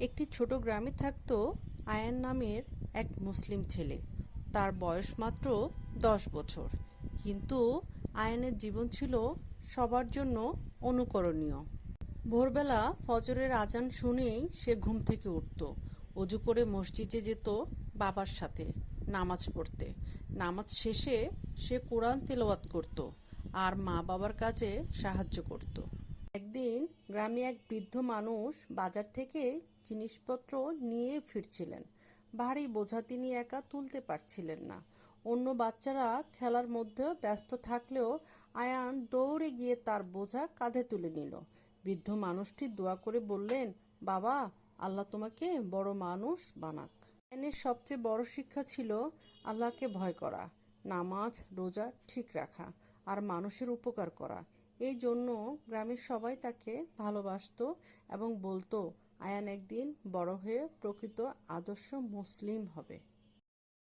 একটি ছোট গ্রামে থাকতো আয়ান নামের এক মুসলিম ছেলে। তার বয়স মাত্র দশ বছর। কিন্তু আয়ানের জীবন ছিল সবার জন্য অনুকরণীয়। ভোরবেলা ফজরের আজান শুনেই সে ঘুম থেকে উঠত। অজু করে মসজিদে যেত বাবার সাথে নামাজ পড়তে। নামাজ শেষে সে কোরআন তেলাওয়াত করত আর মা বাবার কাজে সাহায্য করত। একদিন গ্রামে এক বৃদ্ধ মানুষ বাজার থেকে জিনিসপত্র নিয়ে ফিরছিলেন। ভারী বোঝা তিনি একা তুলতে পারছিলেন না। অন্য বাচ্চারা খেলার মধ্যে ব্যস্ত থাকলেও আয়ান দৌড়ে গিয়ে তার বোঝা কাঁধে তুলে নিল। বৃদ্ধ মানুষটি দোয়া করে বললেন, বাবা, আল্লাহ তোমাকে বড় মানুষ বানাক। আয়ানের সবচেয়ে বড় শিক্ষা ছিল আল্লাহকে ভয় করা। নামাজ, রোজা ঠিক রাখা আর মানুষের উপকার করা। এই জন্য গ্রামের সবাই তাকে ভালোবাসত এবং বলতো, আয়ান একদিন বড় হয়ে প্রকৃত আদর্শ মুসলিম হবে।